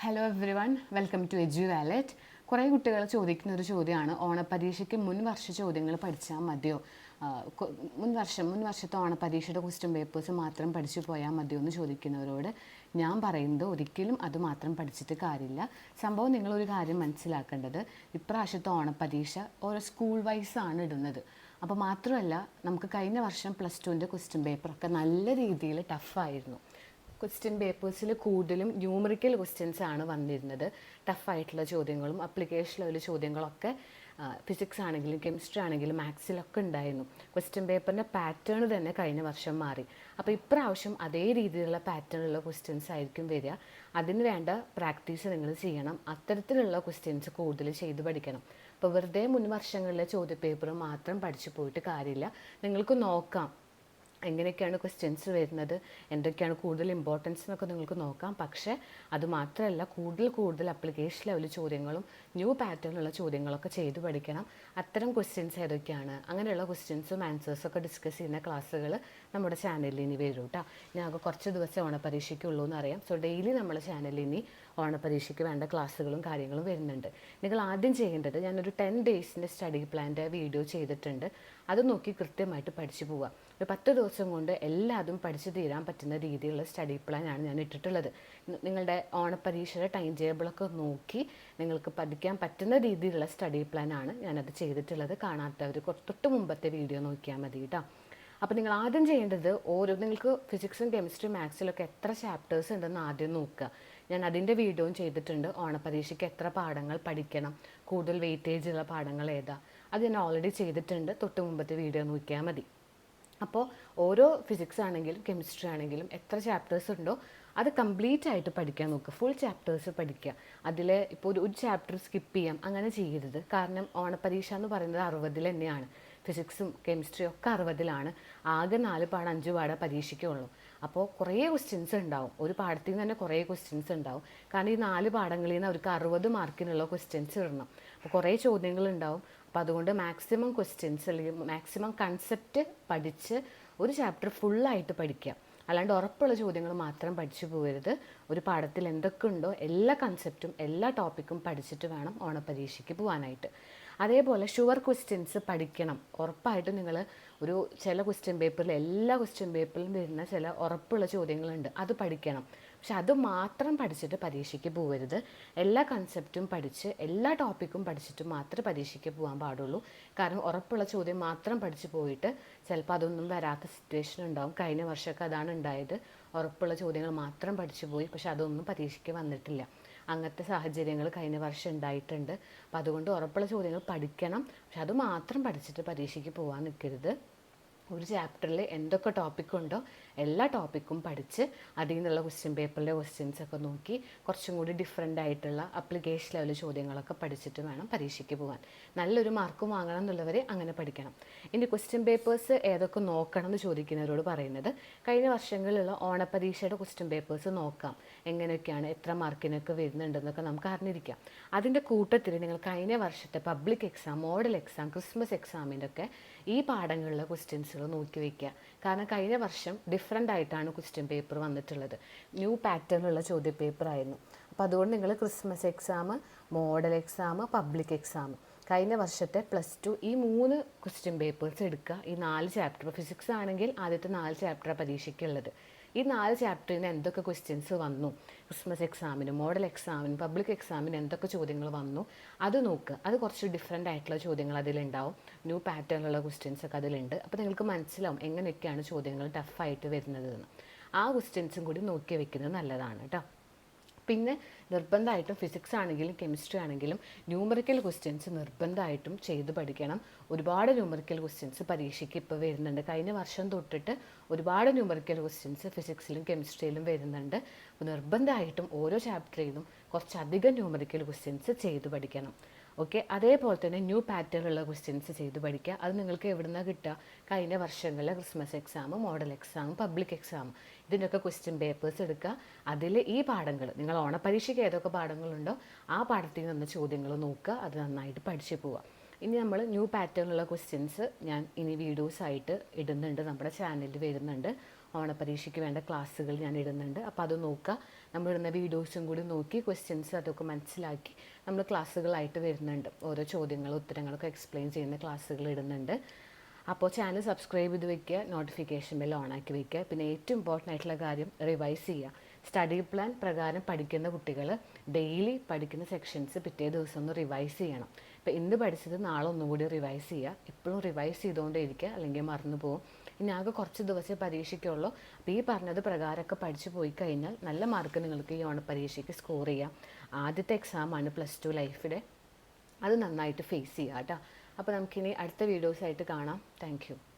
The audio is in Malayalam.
Hello everyone welcome to Edu Wallet കുറേ കുട്ടികൾ ചോദിക്കുന്ന ഒരു ചോദ്യമാണ്. ഓണപരീക്ഷയ്ക്ക് മുൻ വർഷ ചോദ്യങ്ങൾ പഠിച്ചാൽ മതിയോ? മുൻ വർഷം മുൻ വർഷത്തെ ഓണപ്പരീക്ഷയുടെ ക്വസ്റ്റ്യൻ പേപ്പേഴ്സ് മാത്രം പഠിച്ചു പോയാൽ മതിയോ എന്ന് ചോദിക്കുന്നവരോട് ഞാൻ പറയുന്നത് ഒരിക്കലും അത് മാത്രം പഠിച്ചിട്ട് കാര്യമില്ല. സംഭവം നിങ്ങളൊരു കാര്യം മനസ്സിലാക്കേണ്ടത് ഇപ്രാവശ്യത്തെ ഓണപരീക്ഷ ഓരോ സ്കൂൾ വൈസാണ് ഇടുന്നത്. അപ്പോൾ മാത്രമല്ല നമുക്ക് കഴിഞ്ഞ വർഷം പ്ലസ് ടുവിന്റെ ക്വസ്റ്റ്യൻ പേപ്പറൊക്കെ നല്ല രീതിയിൽ ടഫായിരുന്നു ക്വസ്റ്റ്യൻ പേപ്പേഴ്സിൽ കൂടുതലും ന്യൂമറിക്കൽ ക്വസ്റ്റ്യൻസ് ആണ് വന്നിരുന്നത്. ടഫായിട്ടുള്ള ചോദ്യങ്ങളും അപ്ലിക്കേഷൻ ലെവൽ ചോദ്യങ്ങളൊക്കെ ഫിസിക്സ് ആണെങ്കിലും കെമിസ്ട്രി ആണെങ്കിലും മാത്സിലൊക്കെ ഉണ്ടായിരുന്നു. ക്വസ്റ്റ്യൻ പേപ്പറിന്റെ പാറ്റേൺ തന്നെ കഴിഞ്ഞ വർഷം മാറി. അപ്പോൾ ഇപ്രാവശ്യം അതേ രീതിയിലുള്ള പാറ്റേണുള്ള ക്വസ്റ്റ്യൻസ് ആയിരിക്കും വരിക. അതിന് വേണ്ട പ്രാക്ടീസ് നിങ്ങൾ ചെയ്യണം. അത്തരത്തിലുള്ള ക്വസ്റ്റ്യൻസ് കൂടുതൽ ചെയ്ത് പഠിക്കണം. അപ്പോൾ വെറുതെ മുൻ വർഷങ്ങളിലെ ചോദ്യപേപ്പർ മാത്രം പഠിച്ചു പോയിട്ട് കാര്യമില്ല. നിങ്ങൾക്ക് നോക്കാം. എങ്ങനെയൊക്കെയാണ് ക്വസ്റ്റ്യൻസ് വരുന്നത്? എന്തൊക്കെയാണ് കൂടുതൽ ഇമ്പോർട്ടൻസ് എന്നൊക്കെ നിങ്ങൾക്ക് നോക്കാം. പക്ഷേ അത് മാത്രമല്ല കൂടുതൽ കൂടുതൽ അപ്ലിക്കേഷൻ ലെവൽ ചോദ്യങ്ങളും ന്യൂ പാറ്റേണിലുള്ള ചോദ്യങ്ങളൊക്കെ ചെയ്ത് പഠിക്കണം. അത്തരം ക്വസ്റ്റ്യൻസ് ഏതൊക്കെയാണ്? അങ്ങനെയുള്ള ക്വസ്റ്റ്യൻസും ആൻസേഴ്സൊക്കെ ഡിസ്കസ് ചെയ്യുന്ന ക്ലാസ്സുകൾ നമ്മുടെ ചാനലിൽ ഇനി വരും കേട്ടോ ഞങ്ങൾക്ക് കുറച്ച് ദിവസം ഓണപരീക്ഷയ്ക്കുള്ളൂ എന്നറിയാം. സോ ഡെയിലി നമ്മുടെ ചാനലിൽ ഇനി ഓണപരീക്ഷയ്ക്ക് വേണ്ട ക്ലാസ്സുകളും കാര്യങ്ങളും വരുന്നുണ്ട്. നിങ്ങൾ ആദ്യം ചെയ്യേണ്ടത് ഞാനൊരു ടെൻ ഡേയ്സിന്റെ സ്റ്റഡി പ്ലാന്റെ വീഡിയോ ചെയ്തിട്ടുണ്ട്. അത് നോക്കി കൃത്യമായിട്ട് പഠിച്ചു പോവുക. ഒരു പത്ത് ദിവസം കൊണ്ട് എല്ലാതും പഠിച്ചു തീരാൻ പറ്റുന്ന രീതിയിലുള്ള സ്റ്റഡി പ്ലാൻ ആണ് ഞാൻ ഇട്ടിട്ടുള്ളത്. നിങ്ങളുടെ ഓണപരീക്ഷയുടെ ടൈം ടേബിളൊക്കെ നോക്കി നിങ്ങൾക്ക് പഠിക്കാൻ പറ്റുന്ന രീതിയിലുള്ള സ്റ്റഡി പ്ലാൻ പ്ലാനാണ് ഞാനത് ചെയ്തിട്ടുള്ളത്. കാണാത്തവർ തൊട്ട് മുമ്പത്തെ വീഡിയോ നോക്കിയാൽ മതി കേട്ടോ അപ്പോൾ നിങ്ങൾ ആദ്യം ചെയ്യേണ്ടത് ഓരോ നിങ്ങൾക്ക് ഫിസിക്സും കെമിസ്ട്രിയും മാത്സിലൊക്കെ എത്ര ചാപ്റ്റേഴ്സ് ഉണ്ടെന്ന് ആദ്യം നോക്കുക. ഞാൻ അതിന്റെ വീഡിയോയും ചെയ്തിട്ടുണ്ട്. ഓണപരീക്ഷയ്ക്ക് എത്ര പാഠങ്ങൾ പഠിക്കണം? കൂടുതൽ വെയിറ്റേജ് ഉള്ള പാഠങ്ങൾ ഏതാ? അത് ഞാൻ ഓൾറെഡി ചെയ്തിട്ടുണ്ട്. തൊട്ട് മുമ്പത്തെ വീഡിയോ നോക്കിയാൽ മതി. അപ്പോൾ ഓരോ ഫിസിക്സ് ആണെങ്കിലും കെമിസ്ട്രി ആണെങ്കിലും എത്ര ചാപ്റ്റേഴ്സ് ഉണ്ടോ അത് കംപ്ലീറ്റ് ആയിട്ട് പഠിക്കാൻ നോക്കുക ഫുൾ ചാപ്റ്റേഴ്സ് പഠിക്കുക അതിൽ ഇപ്പോൾ ഒരു ഒരു ചാപ്റ്റർ സ്കിപ്പ് ചെയ്യാം. അങ്ങനെ ചെയ്യരുത്. കാരണം ഓണപരീക്ഷ എന്ന് പറയുന്നത് അറുപതിൽ തന്നെയാണ്. ഫിസിക്സും കെമിസ്ട്രിയും ഒക്കെ അറുപതിലാണ്. ആകെ നാല് പാഠം അഞ്ച് പാഠം പരീക്ഷയ്ക്കുള്ളൂ അപ്പോൾ കുറേ ക്വസ്റ്റ്യൻസ് ഉണ്ടാവും. ഒരു പാഠത്തിൽ നിന്ന് തന്നെ കുറേ ക്വസ്റ്റ്യൻസ് ഉണ്ടാവും. കാരണം ഈ നാല് പാഠങ്ങളിൽ നിന്ന് അവർക്ക് അറുപത് മാർക്കിനുള്ള ക്വസ്റ്റ്യൻസ് ഇടണം. അപ്പോൾ കുറേ ചോദ്യങ്ങൾ ഉണ്ടാവും. അപ്പോൾ അതുകൊണ്ട് മാക്സിമം ക്വസ്റ്റ്യൻസ് അല്ലെങ്കിൽ മാക്സിമം കൺസെപ്റ്റ് പഠിച്ച് ഒരു ചാപ്റ്റർ ഫുള്ളായിട്ട് പഠിക്കുക. അല്ലാണ്ട് ഉറപ്പുള്ള ചോദ്യങ്ങൾ മാത്രം പഠിച്ചു പോകരുത്. ഒരു പാഠത്തിൽ എന്തൊക്കെ ഉണ്ടോ എല്ലാ കൺസെപ്റ്റും എല്ലാ ടോപ്പിക്കും പഠിച്ചിട്ട് വേണം ഓണപരീക്ഷയ്ക്ക് പോകാനായിട്ട്. അതേപോലെ ഷുവർ ക്വസ്റ്റ്യൻസ് പഠിക്കണം. ഉറപ്പായിട്ടും നിങ്ങൾ ഒരു ചില ക്വസ്റ്റ്യൻ പേപ്പറിൽ എല്ലാ ക്വസ്റ്റ്യൻ പേപ്പറിലും വരുന്ന ചില ഉറപ്പുള്ള ചോദ്യങ്ങളുണ്ട്. അത് പഠിക്കണം. പക്ഷെ അത് മാത്രം പഠിച്ചിട്ട് പരീക്ഷയ്ക്ക് പോകരുത് എല്ലാ കൺസെപ്റ്റും പഠിച്ച് എല്ലാ ടോപ്പിക്കും പഠിച്ചിട്ട് മാത്രമേ പരീക്ഷയ്ക്ക് പോകാൻ പാടുള്ളൂ. കാരണം ഉറപ്പുള്ള ചോദ്യം മാത്രം പഠിച്ച് പോയിട്ട് ചിലപ്പോൾ അതൊന്നും വരാത്ത സിറ്റുവേഷൻ ഉണ്ടാവും. കഴിഞ്ഞ വർഷമൊക്കെ അതാണ് ഉണ്ടായത്. ഉറപ്പുള്ള ചോദ്യങ്ങൾ മാത്രം പഠിച്ചു പോയി. പക്ഷെ അതൊന്നും പരീക്ഷയ്ക്ക് വന്നിട്ടില്ല. അങ്ങനത്തെ സാഹചര്യങ്ങൾ കഴിഞ്ഞ വർഷം ഉണ്ടായിട്ടുണ്ട്. അപ്പോൾ അതുകൊണ്ട് ഉറപ്പുള്ള ചോദ്യങ്ങൾ പഠിക്കണം. പക്ഷെ അത് മാത്രം പഠിച്ചിട്ട് പരീക്ഷയ്ക്ക് പോകാൻ നിൽക്കരുത്. ഒരു ചാപ്റ്ററിൽ എന്തൊക്കെ ടോപ്പിക് ഉണ്ടോ എല്ലാ ടോപ്പിക്കും പഠിച്ച് അതിൽ നിന്നുള്ള ക്വസ്റ്റ്യൻ പേപ്പറിലെ ക്വസ്റ്റ്യൻസ് ഒക്കെ നോക്കി കുറച്ചും കൂടി ഡിഫറെന്റ് ആയിട്ടുള്ള അപ്ലിക്കേഷൻ ലെവൽ ചോദ്യങ്ങളൊക്കെ പഠിച്ചിട്ട് വേണം പരീക്ഷയ്ക്ക് പോകാൻ നല്ലൊരു മാർക്ക് വാങ്ങണം എന്നുള്ളവർ അങ്ങനെ പഠിക്കണം. ഇനി ക്വസ്റ്റ്യൻ പേപ്പേഴ്സ് ഏതൊക്കെ നോക്കണം എന്ന് ചോദിക്കുന്നവരോട് പറയുന്നത് കഴിഞ്ഞ വർഷങ്ങളിലുള്ള ഓണപരീക്ഷയുടെ ക്വസ്റ്റ്യൻ പേപ്പേഴ്സ് നോക്കാം. എങ്ങനെയൊക്കെയാണ് എത്ര മാർക്കിനൊക്കെ വരുന്നുണ്ടെന്നൊക്കെ നമുക്ക് അറിഞ്ഞിരിക്കാം. അതിന്റെ കൂട്ടത്തിൽ നിങ്ങൾ കഴിഞ്ഞ വർഷത്തെ public exam model exam Christmas എക്സാമിന്റെ ഒക്കെ ഈ പാഠങ്ങളിലെ ക്വസ്റ്റ്യൻസുകൾ നോക്കി വയ്ക്കുക കാരണം കഴിഞ്ഞ വർഷം ഡിഫറെന്റ് ആയിട്ടാണ് ക്വസ്റ്റ്യൻ പേപ്പർ വന്നിട്ടുള്ളത്. ന്യൂ പാറ്റേണിലുള്ള ചോദ്യ പേപ്പർ ആയിരുന്നു. അപ്പോൾ അതുകൊണ്ട് നിങ്ങൾ Christmas exam model exam public exam കഴിഞ്ഞ വർഷത്തെ പ്ലസ് ടു ഈ മൂന്ന് ക്വസ്റ്റ്യൻ പേപ്പേഴ്സ് എടുക്കുക ഈ നാല് ചാപ്റ്റർ ഫിസിക്സ് ആണെങ്കിൽ ആദ്യത്തെ നാല് ചാപ്റ്റർ പരീക്ഷയ്ക്കുള്ളത് ഈ നാല് ചാപ്റ്ററിന് എന്തൊക്കെ ക്വസ്റ്റ്യൻസ് വന്നു? ക്രിസ്മസ് എക്സാമിന് മോഡൽ എക്സാമിന് പബ്ലിക് എക്സാമിന് എന്തൊക്കെ ചോദ്യങ്ങൾ വന്നു? അത് നോക്കുക അത് കുറച്ച് ഡിഫറെന്റ് ആയിട്ടുള്ള ചോദ്യങ്ങൾ അതിലുണ്ടാവും. ന്യൂ പാറ്റേണിലുള്ള ക്വസ്റ്റ്യൻസ് ഒക്കെ അതിലുണ്ട്. അപ്പോൾ നിങ്ങൾക്ക് മനസ്സിലാവും എങ്ങനെയൊക്കെയാണ് ചോദ്യങ്ങൾ ടഫായിട്ട് വരുന്നത് എന്ന്. ആ ക്വസ്റ്റ്യൻസും കൂടി നോക്കി വെക്കുന്നത് നല്ലതാണ് കേട്ടോ. പിന്നെ നിർബന്ധമായിട്ടും ഫിസിക്സ് ആണെങ്കിലും കെമിസ്ട്രി ആണെങ്കിലും ന്യൂമറിക്കൽ ക്വസ്റ്റ്യൻസ് നിർബന്ധമായിട്ടും ചെയ്ത് പഠിക്കണം. ഒരുപാട് ന്യൂമറിക്കൽ ക്വസ്റ്റ്യൻസ് പരീക്ഷയ്ക്ക് ഇപ്പോൾ വരുന്നുണ്ട്. കഴിഞ്ഞ വർഷം തൊട്ടിട്ട് ഒരുപാട് ന്യൂമറിക്കൽ ക്വസ്റ്റ്യൻസ് ഫിസിക്സിലും കെമിസ്ട്രിയിലും വരുന്നുണ്ട്. നിർബന്ധമായിട്ടും ഓരോ ചാപ്റ്ററിൽ നിന്നും കുറച്ചധികം ന്യൂമറിക്കൽ ക്വസ്റ്റ്യൻസ് ചെയ്ത് പഠിക്കണം. ഓക്കെ അതേപോലെ തന്നെ ന്യൂ പാറ്റേണിലുള്ള ക്വസ്റ്റ്യൻസ് ചെയ്ത് പഠിക്കുക. അത് നിങ്ങൾക്ക് എവിടെ നിന്നാണ് കിട്ടുക? കഴിഞ്ഞ വർഷങ്ങളിലെ Christmas exam model exam public exam ഇതിന്റെയൊക്കെ ക്വസ്റ്റ്യൻ പേപ്പേഴ്സ് എടുക്കുക. അതിൽ ഈ പാഠങ്ങൾ നിങ്ങൾ ഓണപ്പരീക്ഷയ്ക്ക് ഏതൊക്കെ പാഠങ്ങളുണ്ടോ ആ പാഠത്തിൽ നിന്ന് ചോദ്യങ്ങൾ നോക്കുക. അത് നന്നായിട്ട് പഠിച്ചു പോവുക. ഇനി നമ്മൾ ന്യൂ പാറ്റേണിലുള്ള ക്വസ്റ്റ്യൻസ് ഞാൻ ഇനി വീഡിയോസായിട്ട് ഇടുന്നുണ്ട്. നമ്മുടെ ചാനലിൽ വരുന്നുണ്ട്. ഓണപരീക്ഷയ്ക്ക് വേണ്ട ക്ലാസ്സുകൾ ഞാൻ ഇടുന്നുണ്ട്. അപ്പോൾ അത് നോക്കുക. നമ്മളിടുന്ന വീഡിയോസും കൂടി നോക്കി ക്വസ്റ്റ്യൻസ് അതൊക്കെ മനസ്സിലാക്കി നമ്മൾ ക്ലാസ്സുകളായിട്ട് വരുന്നുണ്ട്. ഓരോ ചോദ്യങ്ങളും ഉത്തരങ്ങളൊക്കെ എക്സ്പ്ലെയിൻ ചെയ്യുന്ന ക്ലാസ്സുകൾ ഇടുന്നുണ്ട്. അപ്പോൾ ചാനൽ സബ്സ്ക്രൈബ് ചെയ്ത് വെക്കുക നോട്ടിഫിക്കേഷൻ ബെൽ ഓണാക്കി വെക്കുക. പിന്നെ ഏറ്റവും ഇമ്പോർട്ടന്റ് ആയിട്ടുള്ള കാര്യം റിവൈസ് ചെയ്യുക. സ്റ്റഡി പ്ലാൻ പ്രകാരം പഠിക്കുന്ന കുട്ടികൾ ഡെയിലി പഠിക്കുന്ന സെക്ഷൻസ് പിറ്റേ ദിവസം ഒന്ന് റിവൈസ് ചെയ്യണം. ഇപ്പോൾ ഇന്ന് പഠിച്ചത് നാളെ ഒന്നുകൂടി റിവൈസ് ചെയ്യുക. എപ്പോഴും റിവൈസ് ചെയ്തുകൊണ്ടേ ഇരിക്കുക അല്ലെങ്കിൽ മറന്നു പോകും. ഇനി ആകെ കുറച്ച് ദിവസമേ പരീക്ഷയ്ക്കുള്ളൂ. അപ്പോൾ ഈ പറഞ്ഞത് പ്രകാരമൊക്കെ പഠിച്ചു പോയി കഴിഞ്ഞാൽ നല്ല മാർക്ക് നിങ്ങൾക്ക് ഈ ഓണപ്പരീക്ഷയ്ക്ക് സ്കോർ ചെയ്യാം. ആദ്യത്തെ എക്സാമാണ് പ്ലസ് ടു. ലൈഫിലെ അത് നന്നായിട്ട് ഫേസ് ചെയ്യുക കേട്ടോ അപ്പോൾ നമുക്കിനി അടുത്ത വീഡിയോസായിട്ട് കാണാം. താങ്ക്